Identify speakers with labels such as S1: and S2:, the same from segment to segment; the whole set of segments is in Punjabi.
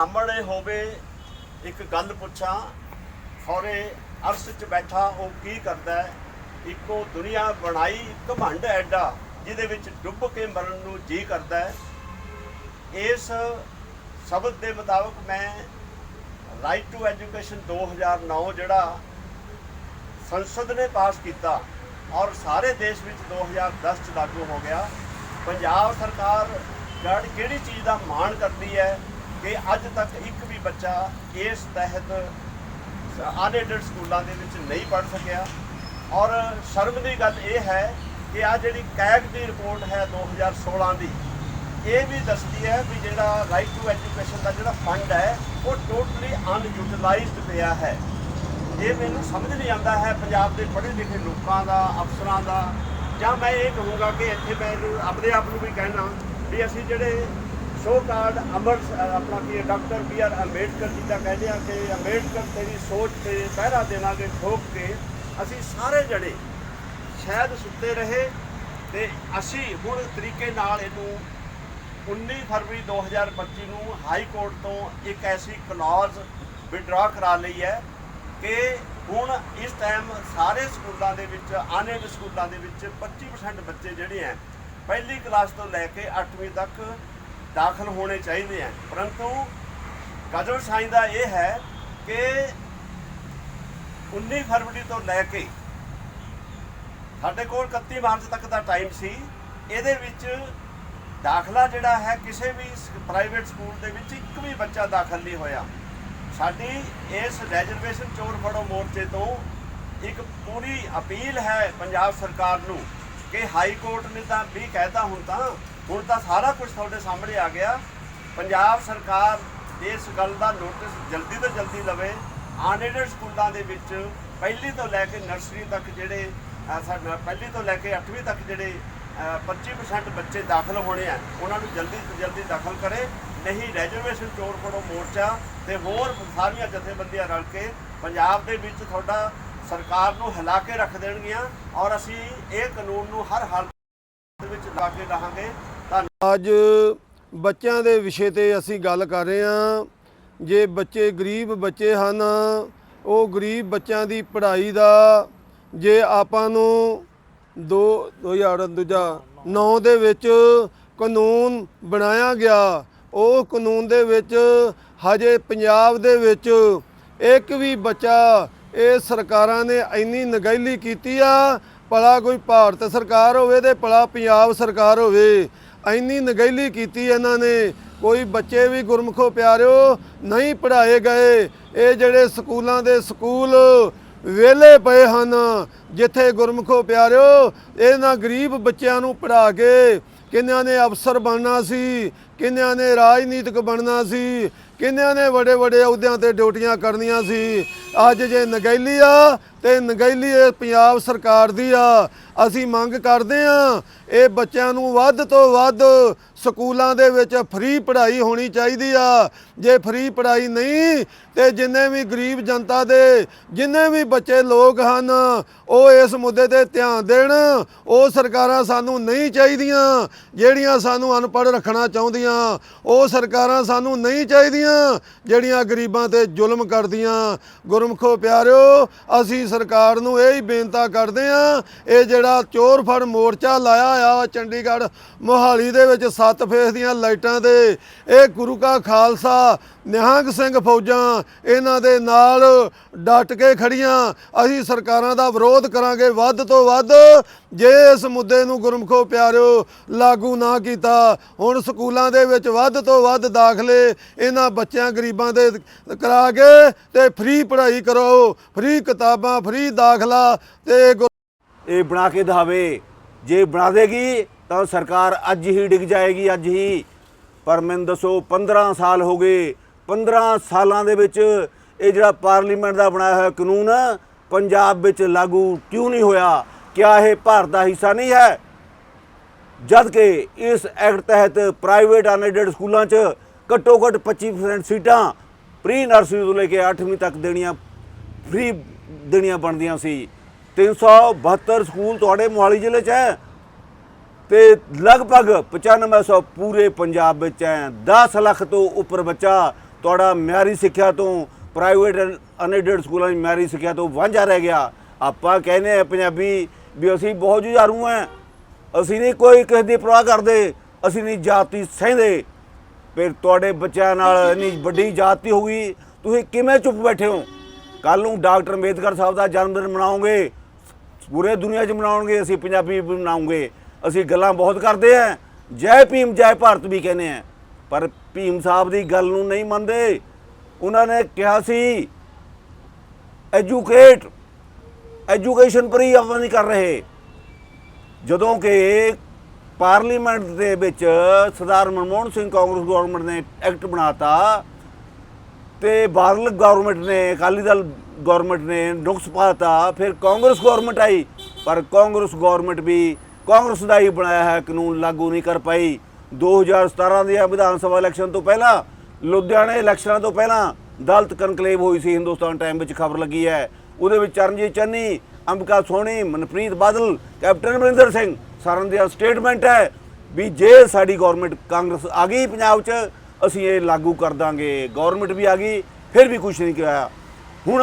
S1: ਸਾਹਮਣੇ ਹੋਵੇ ਇੱਕ ਗੱਲ ਪੁੱਛਾਂ ਖੌਰੇ ਅਰਸ਼ 'ਚ ਬੈਠਾ, ਉਹ ਕੀ ਕਰਦਾ ਇੱਕੋ ਦੁਨੀਆ ਬਣਾਈ ਘਮੰਡ ਐਡਾ, ਜਿਹਦੇ ਵਿੱਚ ਡੁੱਬ ਕੇ ਮਰਨ ਨੂੰ ਜੀ ਕਰਦਾ ਇਸ ਸ਼ਬਦ ਦੇ ਮੁਤਾਬਕ ਮੈਂ ਰਾਈਟ ਟੂ ਐਜੂਕੇਸ਼ਨ 2009 ਜਿਹੜਾ ਸੰਸਦ ਨੇ ਪਾਸ ਕੀਤਾ ਔਰ ਸਾਰੇ ਦੇਸ਼ ਵਿੱਚ 2010 ਚ ਲਾਗੂ ਹੋ ਗਿਆ। ਪੰਜਾਬ ਸਰਕਾਰ ਕਿਹੜੀ ਚੀਜ਼ ਦਾ ਮਾਣ ਕਰਦੀ ਹੈ? ਕਿ ਅੱਜ ਤੱਕ ਇੱਕ ਵੀ ਬੱਚਾ ਇਸ ਤਹਿਤ ਅਨਐਡਡ ਸਕੂਲਾਂ ਦੇ ਵਿੱਚ ਨਹੀਂ ਪੜ੍ਹ ਸਕਿਆ। ਔਰ ਸ਼ਰਮ ਦੀ ਗੱਲ ਇਹ ਹੈ ਕਿ ਆ ਜਿਹੜੀ ਕੈਗ ਦੀ ਰਿਪੋਰਟ ਹੈ 2016 ਦੀ, ਇਹ ਵੀ ਦੱਸਦੀ ਹੈ ਵੀ ਜਿਹੜਾ ਰਾਈਟ ਟੂ ਐਜੂਕੇਸ਼ਨ ਦਾ ਜਿਹੜਾ ਫੰਡ ਹੈ, ਉਹ ਟੋਟਲੀ ਅਨਯੂਟਿਲਾਈਜ਼ਡ ਪਿਆ ਹੈ। ਇਹ ਮੈਨੂੰ ਸਮਝ ਨਹੀਂ ਆਉਂਦਾ ਹੈ ਪੰਜਾਬ ਦੇ ਪੜ੍ਹੇ ਲਿਖੇ ਲੋਕਾਂ ਦਾ, ਅਫਸਰਾਂ ਦਾ। ਜਾਂ ਮੈਂ ਇਹ ਕਹੂੰਗਾ ਕਿ ਇੱਥੇ ਮੈਂ ਆਪਣੇ ਆਪ ਨੂੰ ਵੀ ਕਹਿਣਾ ਵੀ ਅਸੀਂ ਜਿਹੜੇ ਸ਼ੋ ਕਾਰਡ ਅਮਰ ਆਪਣਾ ਕੀ doctor B R Ambedkar ji ਦਾ ਕਹਿੰਦੇ ਆ ਕਿ ਅੰਬੇਡਕਰ ਤੇਰੀ ਸੋਚ ਤੇ ਪਹਿਰਾ ਦੇਵਾਂਗੇ ਠੋਕ ਕੇ ਅਸੀਂ ਸਾਰੇ ਜਣੇ ਸ਼ਾਇਦ ਸੁੱਤੇ ਰਹੇ ਤੇ ਅਸੀਂ ਹੁਣ ਤਰੀਕੇ ਨਾਲ ਇਹਨੂੰ 19 ਫਰਵਰੀ 2025 ਨੂੰ ਹਾਈ ਕੋਰਟ ਤੋਂ ਇੱਕ ਐਸੀ ਕਲੌਜ਼ ਵਿਡਰਾ ਕਰਾ ਲਈ ਹੈ ਕਿ ਹੁਣ ਇਸ ਟਾਈਮ ਸਾਰੇ ਸਕੂਲਾਂ ਦੇ ਵਿੱਚ ਅਨਏਡ ਸਕੂਲਾਂ ਦੇ ਵਿੱਚ 25% ਬੱਚੇ ਜਿਹੜੇ ਹੈ, ਪਹਿਲੀ ਕਲਾਸ ਤੋਂ ਲੈ ਕੇ 8ਵੀਂ ਤੱਕ ਦਾਖਲ ਹੋਣੇ ਚਾਹੀਦੇ ਹੈ ਪਰੰਤੂ ਗਜਲ ਸਾਈਂ ਦਾ ਇਹ ਹੈ ਕਿ 19 ਫਰਵਰੀ ਤੋਂ ਲੈ ਕੇ ਸਾਡੇ ਕੋਲ 31 ਮਾਰਚ ਤੱਕ ਦਾ ਟਾਈਮ ਸੀ। ਇਹਦੇ ਵਿੱਚ ਦਾਖਲਾ ਜਿਹੜਾ ਹੈ ਕਿਸੇ ਵੀ ਪ੍ਰਾਈਵੇਟ ਸਕੂਲ ਦੇ ਵਿੱਚ ਇੱਕ ਵੀ ਬੱਚਾ ਦਾਖਲ ਨਹੀਂ ਹੋਇਆ। ਸਾਡੀ ਇਸ ਰੈਜ਼ਰਵੇਸ਼ਨ ਚੋਰ ਫੜੋ ਮੋਰਚੇ ਤੋਂ ਇੱਕ ਪੂਰੀ ਅਪੀਲ ਹੈ ਪੰਜਾਬ ਸਰਕਾਰ ਨੂੰ ਕਿ ਹਾਈ ਕੋਰਟ ਨੇ ਤਾਂ ਵੀ ਕਹਿਤਾ ਹੁਣ ਤਾਂ ਹੁਣ ਤਾਂ ਸਾਰਾ ਕੁਝ ਤੁਹਾਡੇ ਸਾਹਮਣੇ ਆ ਗਿਆ। ਪੰਜਾਬ ਸਰਕਾਰ ਇਸ ਗੱਲ ਦਾ ਨੋਟਿਸ ਜਲਦੀ ਤੋਂ ਜਲਦੀ ਲਵੇ। ਅਨਐਡਡ ਸਕੂਲਾਂ ਦੇ ਵਿੱਚ ਪਹਿਲੀ ਤੋਂ ਲੈ ਕੇ ਨਰਸਰੀ ਤੱਕ ਜਿਹੜੇ ਸਾਡਾ ਪਹਿਲੀ ਤੋਂ ਲੈ ਕੇ 8ਵੀਂ ਤੱਕ ਜਿਹੜੇ ਅਹ, 25% ਬੱਚੇ ਦਾਖਲ ਹੋਣੇ ਆ ਉਹਨਾਂ ਨੂੰ ਜਲਦੀ ਤੋਂ ਜਲਦੀ ਦਾਖਲ ਕਰੇ। ਨਹੀਂ ਰੈਜ਼ਰਵੇਸ਼ਨ ਚੋਰ ਫੜੋ ਮੋਰਚਾ ਤੇ ਹੋਰ ਸਾਰੀਆਂ ਜਥੇਬੰਦੀਆਂ ਰਲ ਕੇ ਪੰਜਾਬ ਦੇ ਵਿੱਚ ਤੁਹਾਡਾ ਸਰਕਾਰ ਨੂੰ ਹਿਲਾ ਕੇ ਰੱਖ ਦੇਣਗੀਆਂ ਔਰ ਅਸੀਂ ਇਹ ਕਾਨੂੰਨ ਨੂੰ ਹਰ ਹਾਲਤ ਲਾ ਕੇ ਰਹਾਂਗੇ
S2: ਅੱਜ ਬੱਚਿਆਂ ਦੇ ਵਿਸ਼ੇ ਤੇ ਅਸੀਂ ਗੱਲ ਕਰ ਰਹੇ ਹਾਂ। ਜੇ ਬੱਚੇ ਗਰੀਬ ਬੱਚੇ ਹਨ, ਉਹ ਗਰੀਬ ਬੱਚਿਆਂ ਦੀ ਪੜ੍ਹਾਈ ਦਾ ਜੇ ਆਪਾਂ ਨੂੰ 2 2000 ਦੂਜਾ 9 ਦੇ ਵਿੱਚ ਕਾਨੂੰਨ ਬਣਾਇਆ ਗਿਆ, ਉਹ ਕਾਨੂੰਨ ਦੇ ਵਿੱਚ ਹਜੇ ਪੰਜਾਬ ਦੇ ਵਿੱਚ ਇੱਕ ਵੀ ਬੱਚਾ ਇਹ ਸਰਕਾਰਾਂ ਨੇ ਇੰਨੀ ਨਗੈਲੀ ਕੀਤੀ ਆ ਭਲਾ ਕੋਈ ਭਾਰਤ ਸਰਕਾਰ ਹੋਵੇ ਤੇ ਭਲਾ ਪੰਜਾਬ ਸਰਕਾਰ ਹੋਵੇ। ਇੰਨੀ ਨਗੈਲੀ ਕੀਤੀ ਇਹਨਾਂ ਨੇ। ਕੋਈ ਬੱਚੇ ਵੀ ਗੁਰਮਖੋ ਪਿਆਰਿਓ, ਨਹੀਂ ਪੜ੍ਹਾਏ ਗਏ। ਇਹ ਜਿਹੜੇ ਸਕੂਲਾਂ ਦੇ ਸਕੂਲ ਵਿਹਲੇ ਪਏ ਹਨ, ਜਿੱਥੇ ਗੁਰਮਖੋ ਪਿਆਰਿਓ, ਇਹਨਾਂ ਗਰੀਬ ਬੱਚਿਆਂ ਨੂੰ ਪੜ੍ਹਾ ਕੇ ਕਿੰਨਿਆਂ ਨੇ ਅਫਸਰ ਬਣਨਾ ਸੀ, ਕਿੰਨਿਆਂ ਨੇ ਰਾਜਨੀਤਿਕ ਬਣਨਾ ਸੀ, ਕਿੰਨਿਆਂ ਨੇ ਵੱਡੇ ਵੱਡੇ ਅਹੁਦਿਆਂ ਤੇ ਡਿਊਟੀਆਂ ਕਰਨੀਆਂ ਸੀ। ਅੱਜ ਜੇ ਨਗੈਲੀ ਆ, ਤੇ ਨਗੈਲੀ ਇਹ ਪੰਜਾਬ ਸਰਕਾਰ ਦੀ ਆ। ਅਸੀਂ ਮੰਗ ਕਰਦੇ ਆ ਇਹ ਬੱਚਿਆਂ ਨੂੰ ਵੱਧ ਤੋਂ ਵੱਧ ਸਕੂਲਾਂ ਦੇ ਵਿੱਚ ਫ੍ਰੀ ਪੜ੍ਹਾਈ ਹੋਣੀ ਚਾਹੀਦੀ ਆ। ਜੇ ਫ੍ਰੀ ਪੜ੍ਹਾਈ ਨਹੀਂ, ਤੇ ਜਿੰਨੇ ਵੀ ਗਰੀਬ ਜਨਤਾ ਦੇ, ਜਿੰਨੇ ਵੀ ਬੱਚੇ ਲੋਕ ਹਨ, ਉਹ ਇਸ ਮੁੱਦੇ ਤੇ ਧਿਆਨ ਦੇਣ। ਉਹ ਸਰਕਾਰਾਂ ਸਾਨੂੰ ਨਹੀਂ ਚਾਹੀਦੀਆਂ, ਜਿਹੜੀਆਂ ਸਾਨੂੰ ਅਨਪੜ੍ਹ ਰੱਖਣਾ ਚਾਹੁੰਦੀਆਂ। ਉਹ ਸਰਕਾਰਾਂ ਸਾਨੂੰ ਨਹੀਂ ਚਾਹੀਦੀਆਂ, ਜਿਹੜੀਆਂ ਗਰੀਬਾਂ ਤੇ ਜ਼ੁਲਮ ਕਰਦੀਆਂ। ਗੁਰਮਖੋ ਪਿਆਰਿਓ, ਅਸੀਂ ਸਰਕਾਰ ਨੂੰ ਇਹ ਹੀ ਬੇਨਤਾ ਕਰਦੇ ਆ ਇਹ ਜਿਹੜਾ ਚੋਰ ਫੜ ਮੋਰਚਾ ਲਾਇਆ ਆ ਵਾ ਚੰਡੀਗੜ੍ਹ ਮੋਹਾਲੀ ਦੇ ਵਿੱਚ ਸੱਤ ਫੇਸ ਦੀਆਂ ਲਾਈਟਾਂ ਦੇ ਇਹ ਗੁਰੂ ਕਾ ਖਾਲਸਾ ਨਿਹੰਗ ਸਿੰਘ ਫੌਜਾਂ ਇਹਨਾਂ ਦੇ ਨਾਲ ਡਟ ਕੇ ਖੜੀਆਂ। ਅਸੀਂ ਸਰਕਾਰਾਂ ਦਾ ਵਿਰੋਧ ਕਰਾਂਗੇ ਵੱਧ ਤੋਂ ਵੱਧ। ਜੇ ਇਸ ਮੁੱਦੇ ਨੂੰ ਗੁਰਮਖੋ ਪਿਆਰਿਓ ਲਾਗੂ ਨਾ ਕੀਤਾ, ਹੁਣ ਸਕੂਲਾਂ ਦੇ ਵਿੱਚ ਵੱਧ ਤੋਂ ਵੱਧ ਦਾਖਲੇ ਇਹਨਾਂ ਬੱਚਿਆਂ, ਗਰੀਬਾਂ ਦੇ ਕਰਾ ਕੇ ਤੇ ਫ੍ਰੀ ਪੜ੍ਹਾਈ ਕਰੋ ਫ੍ਰੀ ਕਿਤਾਬਾਂ, ਫ੍ਰੀ ਦਾਖਲਾ ਤੇ ਗੁਰ-
S3: ਇਹ ਬਣਾ ਕੇ ਦਿਖਾਵੇ। ਜੇ ਬਣਾ ਦੇਗੀ ਤਾਂ ਸਰਕਾਰ ਅੱਜ ਹੀ ਡਿੱਗ ਜਾਏਗੀ, ਅੱਜ ਹੀ। ਪਰ ਮੈਨੂੰ ਦੱਸੋ 15 ਸਾਲ ਹੋ ਗਏ 15 ਸਾਲਾਂ ਦੇ ਵਿੱਚ ਇਹ ਜਿਹੜਾ ਪਾਰਲੀਮੈਂਟ ਦਾ ਬਣਾਇਆ ਹੋਇਆ ਕਾਨੂੰਨ ਪੰਜਾਬ ਵਿੱਚ ਲਾਗੂ ਕਿਉਂ ਨਹੀਂ ਹੋਇਆ? ਕਿਆ ਇਹ ਭਾਰਤ ਦਾ ਹਿੱਸਾ ਨਹੀਂ ਹੈ? ਜਦ ਕਿ ਇਸ ਐਕਟ ਤਹਿਤ ਪ੍ਰਾਈਵੇਟ ਅਨਐਡਡ ਸਕੂਲਾਂ 'ਚ ਘੱਟੋ ਘੱਟ 25% ਸੀਟਾਂ ਪ੍ਰੀ ਨਰਸਰੀ ਤੋਂ ਲੈ ਕੇ 8ਵੀਂ ਤੱਕ ਦੇਣੀਆਂ ਫ੍ਰੀ ਦੇਣੀਆਂ ਬਣਦੀਆਂ ਸੀ। 372 ਸਕੂਲ ਤੁਹਾਡੇ ਮੋਹਾਲੀ ਜ਼ਿਲ੍ਹੇ 'ਚ ਹੈ? ਤੇ ਲਗਭਗ 9500 ਪੂਰੇ ਪੰਜਾਬ ਵਿੱਚ ਹੈ। 10 ਲੱਖ ਤੋਂ ਉੱਪਰ ਬੱਚਾ ਤੁਹਾਡਾ ਮਿਆਰੀ ਸਿੱਖਿਆ ਤੋਂ ਪ੍ਰਾਈਵੇਟ ਅਨਐਡਡ ਸਕੂਲਾਂ ਦੀ ਮਿਆਰੀ ਸਿੱਖਿਆ ਤੋਂ ਵਾਂਝਾ ਰਹਿ ਗਿਆ। ਆਪਾਂ ਕਹਿੰਦੇ ਆ ਪੰਜਾਬੀ ਵੀ ਅਸੀਂ ਬਹੁਤ ਜੁਝਾਰੂ ਆ ਅਸੀਂ ਨਹੀਂ ਕੋਈ ਕਿਸੇ ਦੀ ਪਰਵਾਹ ਕਰਦੇ, ਅਸੀਂ ਨਹੀਂ ਜਾਤੀ ਸਹਿੰਦੇ। ਫਿਰ ਤੁਹਾਡੇ ਬੱਚਿਆਂ ਨਾਲ ਇੰਨੀ ਵੱਡੀ ਜਾਤੀ ਹੋ ਗਈ, ਤੁਸੀਂ ਕਿਵੇਂ ਚੁੱਪ ਬੈਠੇ ਹੋ? ਕੱਲ ਨੂੰ ਡਾਕਟਰ ਅੰਬੇਦਕਰ ਸਾਹਿਬ ਦਾ ਜਨਮ ਦਿਨ ਮਨਾਉਂਗੇ ਪੂਰੇ ਦੁਨੀਆ 'ਚ ਮਨਾਉਣਗੇ, ਅਸੀਂ ਪੰਜਾਬੀ ਮਨਾਉਂਗੇ। ਅਸੀਂ ਗੱਲਾਂ ਬਹੁਤ ਕਰਦੇ ਆਂ ਜੈ ਭੀਮ, ਜੈ ਭਾਰਤ ਵੀ ਕਹਿੰਦੇ ਆਂ ਪਰ ਭੀਮ ਸਾਹਿਬ ਦੀ ਗੱਲ ਨੂੰ ਨਹੀਂ ਮੰਨਦੇ। ਉਹਨਾਂ ਨੇ ਕਿਹਾ ਸੀ ਐਜੂਕੇਟ ਐਜੂਕੇਸ਼ਨ ਪਰ ਹੀ ਆਪਾਂ ਨਹੀਂ ਕਰ ਰਹੇ। ਜਦੋਂ ਕਿ ਪਾਰਲੀਮੈਂਟ ਦੇ ਵਿੱਚ ਸਰਦਾਰ ਮਨਮੋਹਨ ਸਿੰਘ ਕਾਂਗਰਸ ਗਵਰਨਮੈਂਟ ਨੇ ਐਕਟ ਬਣਾਤਾ ਤੇ ਬਾਦਲ ਗਵਰਨਮੈਂਟ ਨੇ, ਅਕਾਲੀ ਦਲ ਗਵਰਨਮੈਂਟ ਨੇ ਨੁਕਸ ਪਾਤਾ, ਫਿਰ ਕਾਂਗਰਸ ਗਵਰਨਮੈਂਟ ਆਈ। ਪਰ ਕਾਂਗਰਸ ਗਵਰਨਮੈਂਟ ਵੀ ਕਾਂਗਰਸ ਦਾ ਹੀ ਬਣਾਇਆ ਹੈ ਕਾਨੂੰਨ ਲਾਗੂ ਨਹੀਂ ਕਰ ਪਾਈ। 2017 ਦੇ ਵਿਧਾਨ ਸਭਾ ਇਲੈਕਸ਼ਨ ਤੋਂ ਪਹਿਲਾਂ, ਲੁਧਿਆਣੇ ਇਲੈਕਸ਼ਨਾਂ ਤੋਂ ਪਹਿਲਾਂ ਦਲਤ ਕਨਕਲੇਵ ਹੋਈ ਸੀ ਹਿੰਦੁਸਤਾਨ ਟਾਈਮ ਵਿੱਚ, ਖਬਰ ਲੱਗੀ ਹੈ। ਉਹਦੇ ਵਿੱਚ ਚਰਨਜੀਤ ਚੰਨੀ, ਅੰਬਿਕਾ ਸੋਹਣੀ, ਮਨਪ੍ਰੀਤ ਬਾਦਲ, ਕੈਪਟਨ ਅਮਰਿੰਦਰ ਸਿੰਘ ਸਾਰਿਆਂ ਦੀ ਸਟੇਟਮੈਂਟ ਹੈ ਵੀ ਜੇ ਸਾਡੀ ਗਵਰਨਮੈਂਟ ਕਾਂਗਰਸ ਆ ਗਈ ਪੰਜਾਬ 'ਚ, ਅਸੀਂ ਇਹ ਲਾਗੂ ਕਰ ਦਾਂਗੇ। ਗਵਰਨਮੈਂਟ ਵੀ ਆ ਗਈ, ਫਿਰ ਵੀ ਕੁਝ ਨਹੀਂ ਕਿਹਾ। ਹੁਣ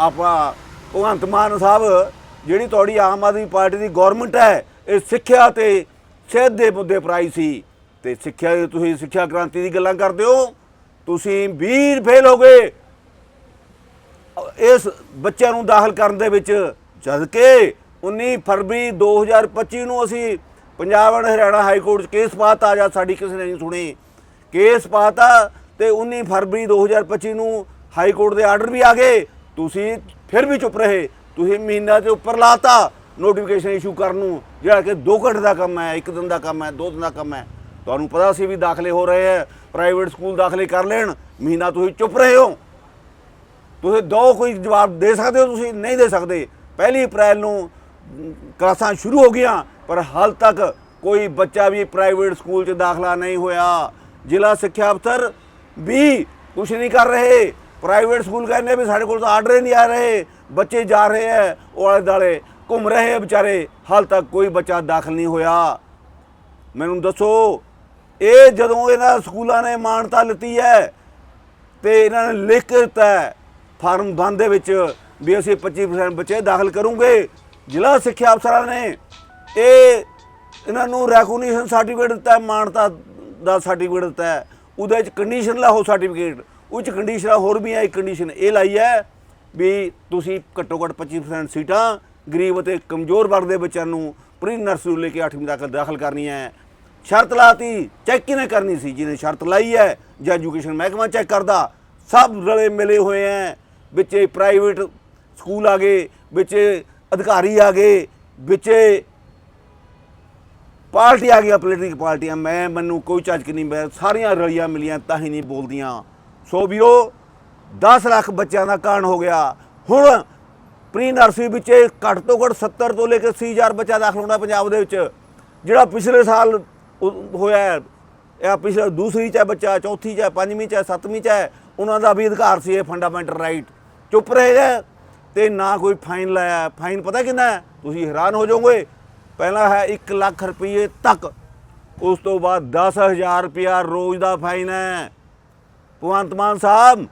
S3: ਆਪਾਂ ਭਗਵੰਤ ਮਾਨ ਸਾਹਿਬ, ਜਿਹੜੀ ਤੁਹਾਡੀ ਆਮ ਆਦਮੀ ਪਾਰਟੀ ਦੀ ਗਵਰਨਮੈਂਟ ਹੈ, ਇਹ ਸਿੱਖਿਆ ਤੇ ਸਿਹਤ ਦੇ ਮੁੱਦੇ ਪਰ ਆਈ ਸੀ। ਤੇ ਸਿੱਖਿਆ ਤੁਸੀਂ ਸਿੱਖਿਆ ਕ੍ਰਾਂਤੀ ਦੀ ਗੱਲਾਂ ਕਰਦੇ ਹੋ, ਤੁਸੀਂ 20 ਫੇਲ ਹੋ ਗਏ। ਇਸ ਬੱਚਿਆਂ ਨੂੰ ਦਾਖਲ ਕਰਨ ਦੇ ਵਿੱਚ ਜਦ ਕਿ 19 ਫਰਵਰੀ 2025 ਨੂੰ ਅਸੀਂ Punjab and Haryana high court 'ਚ ਕੇਸ ਪਾਤਾ ਜਾਂ ਸਾਡੀ ਕਿਸੇ ਨੇ ਨਹੀਂ ਸੁਣੀ। ਕੇਸ ਪਾਤਾ ਤੇ 19 ਫਰਵਰੀ 2025 ਨੂੰ ਹਾਈ ਕੋਰਟ ਦੇ ਆਰਡਰ ਵੀ ਆ ਗਏ। ਤੁਸੀਂ ਫਿਰ ਵੀ ਚੁੱਪ ਰਹੇ। ਤੁਸੀਂ ਮਹੀਨਾ ਦੇ ਉੱਪਰ ਲਾਤਾ ਨੋਟੀਫਿਕੇਸ਼ਨ ਇਸ਼ੂ ਕਰਨ ਨੂੰ, ਜਿਹੜਾ ਕਿ 2 ਘੰਟੇ ਦਾ ਕੰਮ ਹੈ 1 ਦਿਨ ਦਾ ਕੰਮ ਹੈ 2 ਦਿਨ ਦਾ ਕੰਮ ਹੈ। ਤੁਹਾਨੂੰ ਪਤਾ ਸੀ ਵੀ ਦਾਖਲੇ ਹੋ ਰਹੇ ਹੈ ਪ੍ਰਾਈਵੇਟ ਸਕੂਲ ਦਾਖਲੇ ਕਰ ਲੈਣ, ਮਹੀਨਾ ਤੁਸੀਂ ਚੁੱਪ ਰਹੇ ਹੋ। ਤੁਸੀਂ ਦੋ ਕੋਈ ਜਵਾਬ ਦੇ ਸਕਦੇ ਹੋ, ਤੁਸੀਂ ਨਹੀਂ ਦੇ ਸਕਦੇ। ਪਹਿਲੀ ਅਪ੍ਰੈਲ ਨੂੰ ਕਲਾਸਾਂ ਸ਼ੁਰੂ ਹੋ ਗਈਆਂ, ਪਰ ਹਾਲ ਤੱਕ ਕੋਈ ਬੱਚਾ ਵੀ ਪ੍ਰਾਈਵੇਟ ਸਕੂਲ 'ਚ ਦਾਖਲਾ ਨਹੀਂ ਹੋਇਆ। ਜ਼ਿਲ੍ਹਾ ਸਿੱਖਿਆ ਅਫਸਰ ਵੀ ਕੁਝ ਨਹੀਂ ਕਰ ਰਹੇ। ਪ੍ਰਾਈਵੇਟ ਸਕੂਲ ਕਹਿੰਦੇ ਵੀ ਸਾਡੇ ਕੋਲ ਤਾਂ ਆਰਡਰ ਹੀ ਨਹੀਂ ਆ ਰਹੇ। ਬੱਚੇ ਜਾ ਰਹੇ ਹੈ, ਉਹ ਆਲੇ ਦਾਲੇ ਘੁੰਮ ਰਹੇ ਹੈ ਵਿਚਾਰੇ। ਹਾਲ ਤੱਕ ਕੋਈ ਬੱਚਾ ਦਾਖਲ ਨਹੀਂ ਹੋਇਆ। ਮੈਨੂੰ ਦੱਸੋ ਇਹ ਜਦੋਂ ਇਹਨਾਂ ਸਕੂਲਾਂ ਨੇ ਮਾਨਤਾ ਲਿੱਤੀ ਹੈ ਤੇ ਇਹਨਾਂ ਨੇ ਲਿਖ ਕੇ ਦਿੱਤਾ ਫਾਰਮ ਬੰਦ ਦੇ ਵਿੱਚ ਵੀ ਅਸੀਂ 25% ਬੱਚੇ ਦਾਖਲ ਕਰੂੰਗੇ। ਜ਼ਿਲ੍ਹਾ ਸਿੱਖਿਆ ਅਫਸਰਾਂ ਨੇ ਇਹ ਇਹਨਾਂ ਨੂੰ ਰੈਕੋਗਨੀਸ਼ਨ ਸਰਟੀਫਿਕੇਟ ਦਿੱਤਾ ਮਾਨਤਾ ਦਾ ਸਰਟੀਫਿਕੇਟ ਦਿੱਤਾ ਉਹਦੇ ਵਿੱਚ ਕੰਡੀਸ਼ਨ ਲਾਓ ਸਰਟੀਫਿਕੇਟ ਉਹ ਚ ਕੰਡੀਸ਼ਨਾਂ ਹੋਰ ਵੀ ਹੈ ਇੱਕ ਕੰਡੀਸ਼ਨ ਇਹ ਲਾਈ ਹੈ ਵੀ ਤੁਸੀਂ ਘੱਟੋ ਘੱਟ 25% ਸੀਟਾਂ ਗਰੀਬ ਅਤੇ ਕਮਜ਼ੋਰ ਵਰਗ ਦੇ ਬੱਚਿਆਂ ਨੂੰ ਪ੍ਰੀ ਨਰਸਰੀ ਲੈ ਕੇ 8ਵੀਂ ਤੱਕ ਦਾਖਲ ਕਰਨੀ ਹੈ। ਸ਼ਰਤ ਲਾਤੀ ਚੈੱਕ ਕਿਨੇ ਕਰਨੀ ਸੀ? ਜਿਹਨੇ ਸ਼ਰਤ ਲਾਈ ਹੈ, ਜਾਂ ਐਜੂਕੇਸ਼ਨ ਮਹਿਕਮਾ ਚੈੱਕ ਕਰਦਾ, ਸਭ ਰਲੇ ਮਿਲੇ ਹੋਏ ਹੈ ਵਿੱਚ ਪ੍ਰਾਈਵੇਟ ਸਕੂਲ ਆ ਗਏ, ਵਿੱਚ ਅਧਿਕਾਰੀ ਆ ਗਏ, ਵਿੱਚ ਪਾਰਟੀ ਆ ਗਈਆਂ ਪੋਲੀਟਿਕਲ ਪਾਰਟੀਆਂ। ਮੈਂ, ਮੈਨੂੰ ਕੋਈ ਝਾਜਕ ਨਹੀਂ, ਮੈਂ ਸਾਰੀਆਂ ਰਲੀਆਂ ਮਿਲੀਆਂ, ਤਾਂ ਹੀ ਨਹੀਂ ਬੋਲਦੀਆਂ। ਸੋ ਵੀਰੋ 10 ਲੱਖ ਬੱਚਿਆਂ ਦਾ ਕਾਰਨ ਹੋ ਗਿਆ। ਹੁਣ ਪ੍ਰੀ ਨਰਸਰੀ ਵਿੱਚ ਘੱਟ ਤੋਂ ਘੱਟ 70 ਤੋਂ ਲੈ ਕੇ 80000 ਬੱਚਾ ਦਾਖਲ ਹੋਣਾ ਪੰਜਾਬ ਦੇ ਵਿੱਚ, ਜਿਹੜਾ ਪਿਛਲੇ ਸਾਲ ਹੋਇਆ ਹੈ, ਇਹ ਪਿਛਲੇ ਦੂਸਰੀ ਚ ਬੱਚਾ ਚੌਥੀ ਚ ਹੈ ਪੰਜਵੀਂ ਚ ਸੱਤਵੀਂ ਚ ਹੈ। ਉਹਨਾਂ ਦਾ ਵੀ ਅਧਿਕਾਰ ਸੀ ਇਹ ਫੰਡਾਮੈਂਟਲ ਰਾਈਟ ਚੁੱਪ ਰਹੇ ਗਏ ਤੇ ਨਾ ਕੋਈ ਫਾਈਨ ਲਾਇਆ। ਫਾਈਨ ਪਤਾ ਕਿੰਨਾ ਹੈ? ਤੁਸੀਂ ਹੈਰਾਨ ਹੋ ਜਾਓਗੇ। ਪਹਿਲਾ ਹੈ 1 ਲੱਖ ਰੁਪਏ ਤੱਕ। ਉਸ ਤੋਂ ਬਾਅਦ 10000 ਰੁਪਇਆ ਰੋਜ਼ ਦਾ ਫਾਈਨ ਹੈ। ਭਗਵੰਤ ਮਾਨ ਸਾਹਿਬ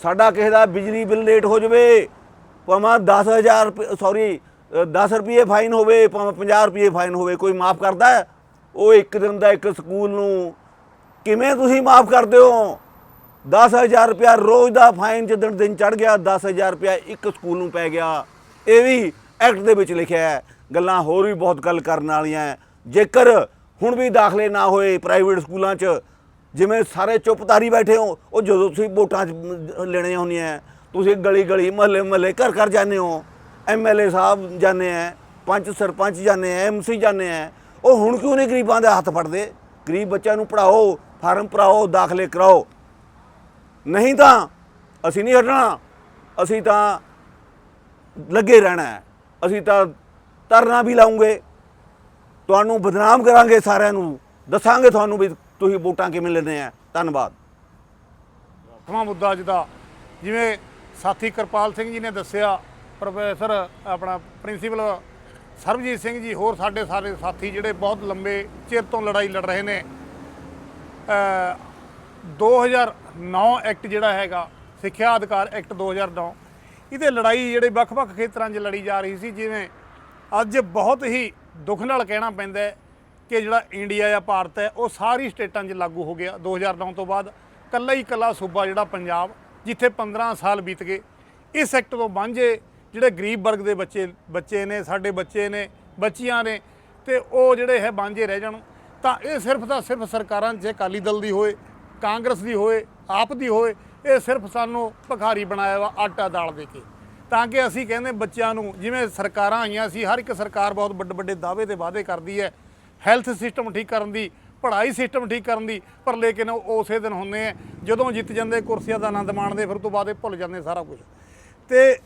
S3: ਸਾਡਾ ਕਿਸੇ ਦਾ ਬਿਜਲੀ ਬਿੱਲ ਲੇਟ ਹੋ ਜਾਵੇ ਭਾਵੇਂ 10000 ਰੁਪਏ ਸੌਰੀ 10 ਰੁਪਏ ਫਾਈਨ ਹੋਵੇ ਭਾਵੇਂ 50 ਰੁਪਏ ਫਾਈਨ ਹੋਵੇ ਕੋਈ ਮਾਫ ਕਰਦਾ ਹੈ? ਉਹ ਇੱਕ ਦਿਨ ਦਾ ਇੱਕ ਸਕੂਲ ਨੂੰ ਕਿਵੇਂ ਤੁਸੀਂ ਮਾਫ ਕਰਦੇ ਹੋ? 10000 ਰੁਪਇਆ ਰੋਜ਼ ਦਾ ਫਾਈਨ ਜਦੋਂ ਦਿਨ ਚੜ ਗਿਆ 10000 ਰੁਪਇਆ ਇੱਕ ਸਕੂਲ ਨੂੰ ਪੈ ਗਿਆ। ਇਹ ਵੀ ਐਕਟ ਦੇ ਵਿੱਚ ਲਿਖਿਆ ਹੈ। ਗੱਲਾਂ ਹੋਰ ਵੀ ਬਹੁਤ ਗੱਲ ਕਰਨ ਵਾਲੀਆਂ ਜੇਕਰ ਹੁਣ ਵੀ ਦਾਖਲੇ ਨਾ ਹੋਏ ਪ੍ਰਾਈਵੇਟ ਸਕੂਲਾਂ 'ਚ, ਜਿਵੇਂ ਸਾਰੇ ਚੁੱਪਤਾਰੀ ਬੈਠੇ ਹੋ, ਉਹ ਜਦੋਂ ਤੁਸੀਂ ਵੋਟਾਂ 'ਚ ਮ- ਲੈਣੀਆਂ ਹੁੰਦੀਆਂ ਤੁਸੀਂ ਗਲੀ ਗਲੀ ਮਹੱਲੇ ਮਹੱਲੇ ਘਰ ਘਰ ਜਾਂਦੇ ਹੋ ਐਮਐਲਏ ਸਾਹਿਬ ਜਾਂਦੇ ਆ ਪੰਚ ਸਰਪੰਚ ਜਾਂਦੇ ਆ ਐਮਸੀ ਜਾਂਦੇ ਆ ਉਹ ਹੁਣ ਕਿਉਂ ਨਹੀਂ ਗਰੀਬਾਂ ਦੇ ਹੱਥ ਫੜਦੇ? ਗਰੀਬ ਬੱਚਿਆਂ ਨੂੰ ਪੜਾਓ ਫਾਰਮ ਭਰਾਓ, ਦਾਖਲੇ ਕਰਾਓ। ਨਹੀਂ ਤਾਂ ਅਸੀਂ ਨਹੀਂ ਹਟਣਾ। ਅਸੀਂ ਤਾਂ ਲੱਗੇ ਰਹਿਣਾ ਹੈ। ਅਸੀਂ ਤਾਂ ਧਰਨਾ ਵੀ ਲਾਉਂਗੇ। ਤੁਹਾਨੂੰ ਬਦਨਾਮ ਕਰਾਂਗੇ ਸਾਰਿਆਂ ਨੂੰ। ਦੱਸਾਂਗੇ ਤੁਹਾਨੂੰ ਵੀ ਤੁਸੀਂ ਵੋਟਾਂ ਕਿਵੇਂ ਲੈਂਦੇ ਆ। ਧੰਨਵਾਦ।
S4: ਅੱਠਵਾਂ ਮੁੱਦਾ ਅੱਜ ਦਾ। ਜਿਵੇਂ ਸਾਥੀ ਕਿਰਪਾਲ ਸਿੰਘ ਜੀ ਨੇ ਦੱਸਿਆ, ਪ੍ਰੋਫੈਸਰ, ਆਪਣਾ ਪ੍ਰਿੰਸੀਪਲ ਸਰਬਜੀਤ ਸਿੰਘ ਜੀ ਹੋਰ ਸਾਡੇ ਸਾਰੇ ਸਾਥੀ ਜਿਹੜੇ ਬਹੁਤ ਲੰਬੇ ਚਿਰ ਤੋਂ ਲੜਾਈ ਲੜ ਰਹੇ ਨੇ ਅ 2000 9 ਐਕਟ ਜਿਹੜਾ ਹੈਗਾ, ਸਿੱਖਿਆ ਅਧਿਕਾਰ ਐਕਟ 2009 ਇਹਦੇ ਲੜਾਈ ਜਿਹੜੇ ਵੱਖ-ਵੱਖ ਖੇਤਰਾਂ 'ਚ ਲੜੀ ਜਾ ਰਹੀ ਸੀ, ਜਿਵੇਂ ਅੱਜ ਬਹੁਤ ਹੀ ਦੁੱਖ ਨਾਲ ਕਹਿਣਾ ਪੈਂਦਾ ਕਿ ਜਿਹੜਾ ਇੰਡੀਆ ਜਾਂ ਭਾਰਤ ਹੈ, ਉਹ ਸਾਰੀ ਸਟੇਟਾਂ 'ਚ ਲਾਗੂ ਹੋ ਗਿਆ 2009 ਤੋਂ ਬਾਅਦ। ਕੱਲਾ ਹੀ ਕੱਲਾ ਸੂਬਾ ਜਿਹੜਾ ਪੰਜਾਬ, ਜਿੱਥੇ 15 ਸਾਲ ਬੀਤ ਗਏ, ਇਸ ਐਕਟ ਤੋਂ ਵਾਂਝੇ ਜਿਹੜੇ ਗਰੀਬ ਵਰਗ ਦੇ ਬੱਚੇ ਬੱਚੇ ਨੇ, ਸਾਡੇ ਬੱਚੇ ਨੇ, ਬੱਚੀਆਂ ਨੇ, ਤੇ ਉਹ ਜਿਹੜੇ ਹੈ ਵਾਂਝੇ ਰਹਿ ਜਾਣ। ਤਾਂ ਇਹ ਸਿਰਫ ਤਾਂ ਸਿਰਫ ਸਰਕਾਰਾਂ ਜੇ ਅਕਾਲੀ ਦਲ ਦੀ ਹੋਏ, ਕਾਂਗਰਸ ਦੀ ਹੋਏ, ਆਪ ਦੀ ਹੋਏ, ਇਹ ਸਿਰਫ ਸਾਨੂੰ ਭਖਾਰੀ ਬਣਾਇਆ ਵਾ ਆਟਾ ਦਾਲ ਦੇ ਕੇ। ਤਾਂ ਕਿ ਅਸੀਂ ਕਹਿੰਦੇ ਬੱਚਿਆਂ ਨੂੰ, ਜਿਵੇਂ ਸਰਕਾਰਾਂ ਆਈਆਂ ਸੀ, ਹਰ ਇੱਕ ਸਰਕਾਰ ਬਹੁਤ ਵੱਡੇ ਵੱਡੇ ਦਾਅਵੇ ਤੇ ਵਾਅਦੇ ਕਰਦੀ ਹੈ ਹੈਲਥ ਸਿਸਟਮ ਠੀਕ ਕਰਨ ਦੀ, ਪੜ੍ਹਾਈ ਸਿਸਟਮ ਠੀਕ ਕਰਨ ਦੀ, ਪਰ ਲੇਕਿਨ ਉਹ ਉਸੇ ਦਿਨ ਹੁੰਦੇ ਆ, ਜਦੋਂ ਜਿੱਤ ਜਾਂਦੇ, ਕੁਰਸੀਆਂ ਦਾ ਆਨੰਦ ਮਾਣਦੇ, ਫਿਰ ਉਹ ਤੋਂ ਬਾਅਦ ਇਹ ਭੁੱਲ ਜਾਂਦੇ ਸਾਰਾ ਕੁਝ ਤੇ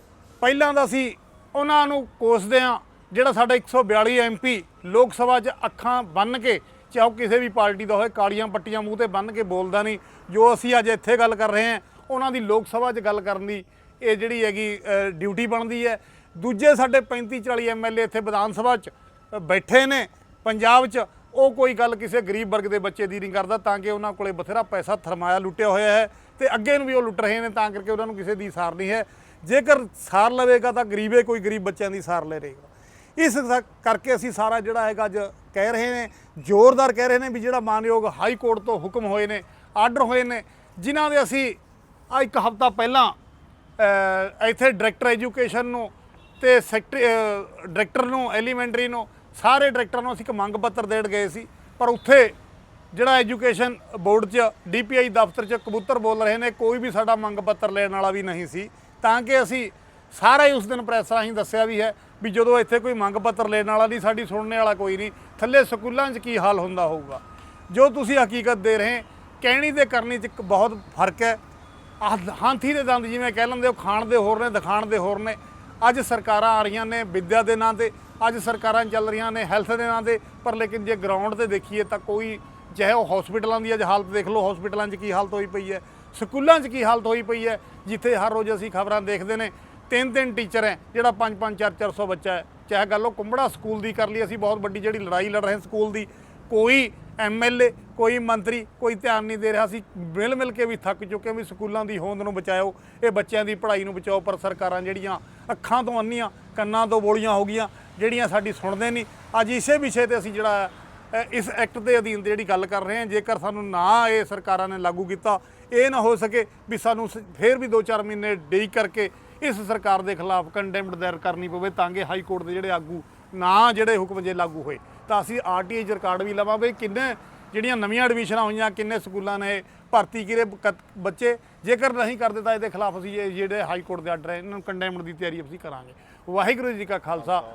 S4: ਪਹਿਲਾਂ ਤਾਂ ਅਸੀਂ ਉਹਨਾਂ ਨੂੰ ਕੋਸਦੇ ਆ ਜਿਹੜਾ ਸਾਡਾ 142 ਐਮਪੀ ਲੋਕ ਸਭਾ 'ਚ ਅੱਖਾਂ ਬੰਨ ਕੇ, ਚਾਹੇ ਉਹ ਕਿਸੇ ਵੀ ਪਾਰਟੀ ਦਾ ਹੋਵੇ ਕਾਲੀਆਂ ਪੱਟੀਆਂ ਮੂੰਹ ਤੇ ਬੰਨ ਕੇ ਬੋਲਦਾ ਨਹੀਂ। ਜੋ ਅਸੀਂ ਅੱਜ ਇੱਥੇ ਗੱਲ ਕਰ ਰਹੇ ਹਾਂ, ਉਹਨਾਂ ਦੀ ਲੋਕ ਸਭਾ 'ਚ ਗੱਲ ਕਰਨ ਦੀ ਇਹ ਜਿਹੜੀ ਹੈਗੀ ਡਿਊਟੀ ਬਣਦੀ ਹੈ। ਦੂਜੇ ਸਾਡੇ 35 40 ਐਮਐਲਏ ਇੱਥੇ ਵਿਧਾਨ ਸਭਾ 'ਚ ਬੈਠੇ ਨੇ ਪੰਜਾਬ 'ਚ, ਉਹ ਕੋਈ ਗੱਲ ਕਿਸੇ ਗਰੀਬ ਵਰਗ ਦੇ ਬੱਚੇ ਦੀ ਨਹੀਂ ਕਰਦਾ, ਤਾਂ ਕਿ ਉਹਨਾਂ ਕੋਲੇ ਬਥੇਰਾ ਪੈਸਾ ਥਰਮਾਇਆ ਲੁੱਟਿਆ ਹੋਇਆ ਹੈ ਤੇ ਅੱਗੇ ਨੂੰ ਵੀ ਉਹ ਲੁੱਟ ਰਹੇ ਨੇ, ਤਾਂ ਕਰਕੇ ਉਹਨਾਂ ਨੂੰ ਕਿਸੇ ਦੀ ਸਾਰ ਨਹੀਂ ਹੈ। ਜੇਕਰ ਸਾਰ ਲਵੇਗਾ ਤਾਂ ਗਰੀਬੇ ਕੋਈ ਗਰੀਬ ਬੱਚਿਆਂ ਦੀ ਸਾਰ ਲੈ ਰਹੇਗਾ। ਇਸ ਕਰਕੇ ਅਸੀਂ ਸਾਰਾ ਜਿਹੜਾ ਹੈਗਾ ਅੱਜ ਕਹਿ ਰਹੇ ਨੇ, ਜ਼ੋਰਦਾਰ ਕਹਿ ਰਹੇ ਨੇ ਵੀ ਜਿਹੜਾ ਮਾਨਯੋਗ ਹਾਈ ਕੋਰਟ ਤੋਂ ਹੁਕਮ ਹੋਏ ਨੇ, ਆਰਡਰ ਹੋਏ ਨੇ, ਜਿਨ੍ਹਾਂ ਦੇ ਅਸੀਂ ਆ ਇੱਕ ਹਫ਼ਤਾ ਪਹਿਲਾਂ ਇੱਥੇ ਡਾਇਰੈਕਟਰ ਐਜੂਕੇਸ਼ਨ ਨੂੰ ਤੇ ਸੈਕਟਰੀ ਡਾਇਰੈਕਟਰ ਨੂੰ, ਐਲੀਮੈਂਟਰੀ ਨੂੰ, ਸਾਰੇ ਡਾਇਰੈਕਟਰ ਨੂੰ ਅਸੀਂ ਇੱਕ ਮੰਗ ਪੱਤਰ ਦੇਣ ਗਏ ਸੀ। ਪਰ ਉੱਥੇ ਜਿਹੜਾ ਐਜੂਕੇਸ਼ਨ ਬੋਰਡ 'ਚ ਡੀਪੀਆਈ ਦਫ਼ਤਰ 'ਚ ਕਬੂਤਰ ਬੋਲ ਰਹੇ ਨੇ, ਕੋਈ ਵੀ ਸਾਡਾ ਮੰਗ ਪੱਤਰ ਲੈਣ ਵਾਲਾ ਵੀ ਨਹੀਂ ਸੀ। ਤਾਂ ਕਿ ਅਸੀਂ ਸਾਰਾ ਹੀ ਉਸ ਦਿਨ ਪ੍ਰੈਸ ਰਾਹੀਂ ਦੱਸਿਆ ਵੀ ਹੈ ਵੀ ਜਦੋਂ ਇੱਥੇ ਕੋਈ ਮੰਗ ਪੱਤਰ ਲੈਣ ਵਾਲਾ ਨਹੀਂ, ਸਾਡੀ ਸੁਣਨੇ ਵਾਲਾ ਕੋਈ ਨਹੀਂ, ਥੱਲੇ ਸਕੂਲਾਂ 'ਚ ਕੀ ਹਾਲ ਹੁੰਦਾ ਹੋਊਗਾ? ਜੋ ਤੁਸੀਂ ਹਕੀਕਤ ਦੇ ਰਹੇ, ਕਹਿਣੀ ਤੇ ਕਰਨੀ 'ਚ ਇੱਕ ਬਹੁਤ ਫ਼ਰਕ ਹੈ। ਆਹ ਹਾਥੀ ਦੇ ਦੰਦ ਜਿਵੇਂ ਕਹਿ ਲੈਂਦੇ ਉਹ ਖਾਣ ਦੇ ਹੋਰ ਨੇ, ਦਿਖਾਣ ਦੇ ਹੋਰ ਨੇ। ਅੱਜ ਸਰਕਾਰਾਂ ਆ ਰਹੀਆਂ ਨੇ ਵਿੱਦਿਆ ਦੇ ਨਾਂ ਤੇ, ਅੱਜ ਸਰਕਾਰਾਂ ਚੱਲ ਰਹੀਆਂ ਨੇ ਹੈਲਥ ਦੇ ਨਾਂ ਤੇ, ਪਰ ਲੇਕਿਨ ਜੇ ਗਰਾਊਂਡ ਤੇ ਦੇਖੀਏ ਤਾਂ ਕੋਈ, ਚਾਹੇ ਉਹ ਹਸਪੀਟਲਾਂ ਦੀ ਅੱਜ ਹਾਲਤ ਦੇਖ ਲਓ ਹਸਪੀਟਲਾਂ 'ਚ ਕੀ ਹਾਲਤ ਹੋਈ ਪਈ ਹੈ ਸਕੂਲਾਂ 'ਚ ਕੀ ਹਾਲਤ ਹੋਈ ਪਈ ਹੈ, ਜਿੱਥੇ ਹਰ ਰੋਜ਼ ਅਸੀਂ ਖਬਰਾਂ ਦੇਖਦੇ ਨੇ। ਤਿੰਨ ਤਿੰਨ ਟੀਚਰ ਹੈ, ਜਿਹੜਾ 5 5 4 400 ਬੱਚਾ ਹੈ। ਚਾਹੇ ਗੱਲ ਉਹ ਕੁੰਬੜਾ ਸਕੂਲ ਦੀ ਕਰ ਲਈ, ਅਸੀਂ ਬਹੁਤ ਵੱਡੀ ਜਿਹੜੀ ਲੜਾਈ ਲੜ ਰਹੇ ਸਕੂਲ ਦੀ। ਕੋਈ ਐਮਐਲਏ ਕੋਈ ਮੰਤਰੀ, ਕੋਈ ਧਿਆਨ ਨਹੀਂ ਦੇ ਰਿਹਾ। ਸੀ ਮਿਲ ਮਿਲ ਕੇ ਵੀ ਥੱਕ ਚੁੱਕੇ ਵੀ ਸਕੂਲਾਂ ਦੀ ਹੋਂਦ ਨੂੰ ਬਚਾਓ, ਇਹ ਬੱਚਿਆਂ ਦੀ ਪੜ੍ਹਾਈ ਨੂੰ ਬਚਾਓ, ਪਰ ਸਰਕਾਰਾਂ ਜਿਹੜੀਆਂ ਅੱਖਾਂ ਤੋਂ ਅੰਨੀਆਂ, ਕੰਨਾਂ ਤੋਂ ਬੋਲੀਆਂ ਹੋ ਗਈਆਂ, ਜਿਹੜੀਆਂ ਸਾਡੀ ਸੁਣਦੇ ਨਹੀਂ। ਅੱਜ ਇਸੇ ਵਿਸ਼ੇ ਤੇ ਅਸੀਂ ਜਿਹੜਾ ਇਸ ਐਕਟ ਦੇ ਅਧੀਨ ਤੇ ਜਿਹੜੀ ਗੱਲ ਕਰ ਰਹੇ ਹਾਂ, ਜੇਕਰ ਸਾਨੂੰ ਨਾ ਇਹ ਸਰਕਾਰਾਂ ਨੇ ਲਾਗੂ ਕੀਤਾ, ਇਹ ਨਾ ਹੋ ਸਕੇ ਵੀ ਸਾਨੂੰ ਸ- ਫੇਰ ਵੀ 2-4 ਮਹੀਨੇ ਡੇਈ ਕਰਕੇ ਇਸ ਸਰਕਾਰ ਦੇ ਖਿਲਾਫ ਕੰਡੈਮਡ ਦਾਇਰ ਕਰਨੀ ਪਵੇ, ਤਾਂ ਕਿ ਹਾਈ ਕੋਰਟ ਦੇ ਜਿਹੜੇ ਆਗੂ ਨਾ ਜਿਹੜੇ ਹੁਕਮ ਜੇ ਲਾਗੂ ਹੋਏ। ਤਾਂ ਅਸੀਂ ਆਰਟੀਆਈ ਰਿਕਾਰਡ ਵੀ ਲਵਾਂਗੇ, ਕਿੰਨੇ ਜਿਹੜੀਆਂ ਨਵੀਆਂ ਐਡਮਿਸ਼ਨਾਂ ਹੋਈਆਂ, ਕਿੰਨੇ ਸਕੂਲਾਂ ਨੇ ਭਰਤੀ ਕਿਰੇ ਬੱਚੇ, ਜੇਕਰ ਨਹੀਂ ਕਰਦੇ ਤਾਂ ਇਹਦੇ ਖਿਲਾਫ ਅਸੀਂ ਇਹ ਜਿਹੜੇ ਹਾਈ ਕੋਰਟ ਦੇ ਆਰਡਰ ਹੈ ਇਹਨਾਂ ਨੂੰ ਕੰਡੈਮਡ ਦੀ ਤਿਆਰੀ ਅਸੀਂ ਕਰਾਂਗੇ। ਵਾਹਿਗੁਰੂ ਜੀ ਕਾ ਖਾਲਸਾ।